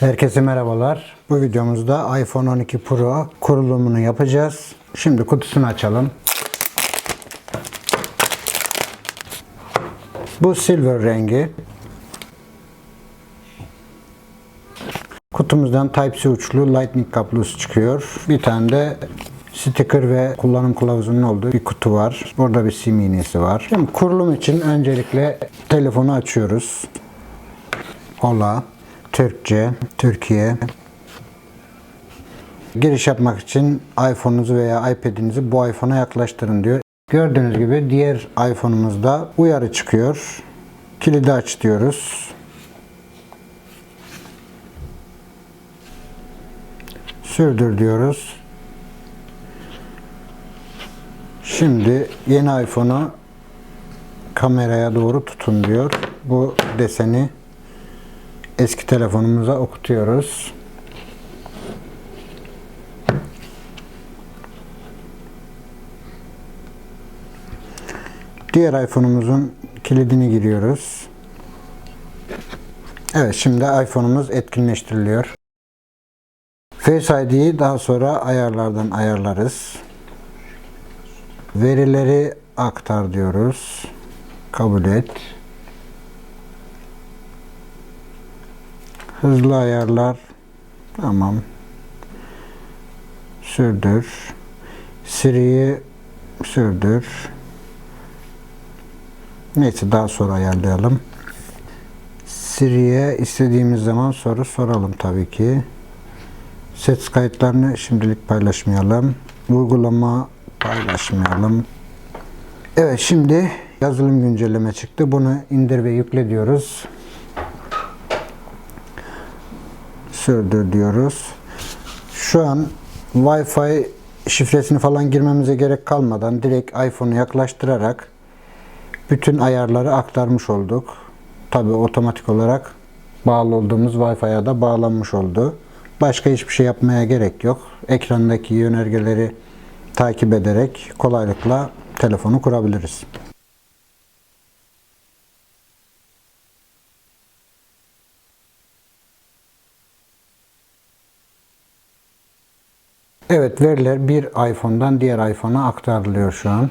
Herkese merhabalar. Bu videomuzda iPhone 12 Pro kurulumunu yapacağız. Şimdi kutusunu açalım. Bu silver rengi. Kutumuzdan Type-C uçlu Lightning kablosu çıkıyor. Bir tane de sticker ve kullanım kılavuzunun olduğu bir kutu var. Burada bir sim iğnesi var. Şimdi kurulum için öncelikle telefonu açıyoruz. Hola, Türkçe, Türkiye. Giriş yapmak için iPhone'unuzu veya iPad'inizi bu iPhone'a yaklaştırın diyor. Gördüğünüz gibi diğer iPhone'umuzda uyarı çıkıyor. Kilidi aç diyoruz. Sürdür diyoruz. Şimdi yeni iPhone'u kameraya doğru tutun diyor. Bu deseni eski telefonumuza okutuyoruz. Diğer iPhone'umuzun kilidini giriyoruz. Evet şimdi iPhone'umuz etkinleştiriliyor. Face ID'yi daha sonra ayarlardan ayarlarız. Verileri aktar diyoruz. Kabul et. Hızlı ayarlar. Tamam. Sürdür. Siri'yi sürdür. Neyse daha sonra ayarlayalım. Siri'ye istediğimiz zaman soru soralım tabii ki. Ses kayıtlarını şimdilik paylaşmayalım. Uygulama paylaşmayalım. Evet şimdi yazılım güncelleme çıktı. Bunu indir ve yükle diyoruz. Sürdür diyoruz. Şu an Wi-Fi şifresini falan girmemize gerek kalmadan direkt iPhone'u yaklaştırarak bütün ayarları aktarmış olduk. Tabi otomatik olarak bağlı olduğumuz Wi-Fi'ye da bağlanmış oldu. Başka hiçbir şey yapmaya gerek yok. Ekrandaki yönergeleri takip ederek kolaylıkla telefonu kurabiliriz. Evet veriler bir iPhone'dan diğer iPhone'a aktarılıyor şu an.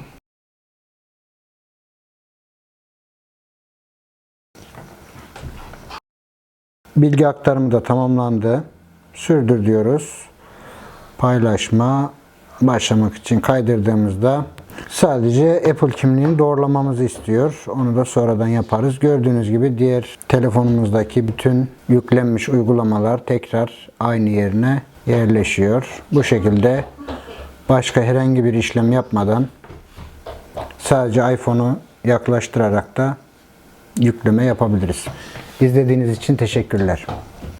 Bilgi aktarımı da tamamlandı. Sürdür diyoruz. Paylaşma başlamak için kaydırdığımızda sadece Apple kimliğini doğrulamamızı istiyor. Onu da sonradan yaparız. Gördüğünüz gibi diğer telefonumuzdaki bütün yüklenmiş uygulamalar tekrar aynı yerine yerleşiyor. Bu şekilde başka herhangi bir işlem yapmadan sadece iPhone'u yaklaştırarak da yükleme yapabiliriz. İzlediğiniz için teşekkürler.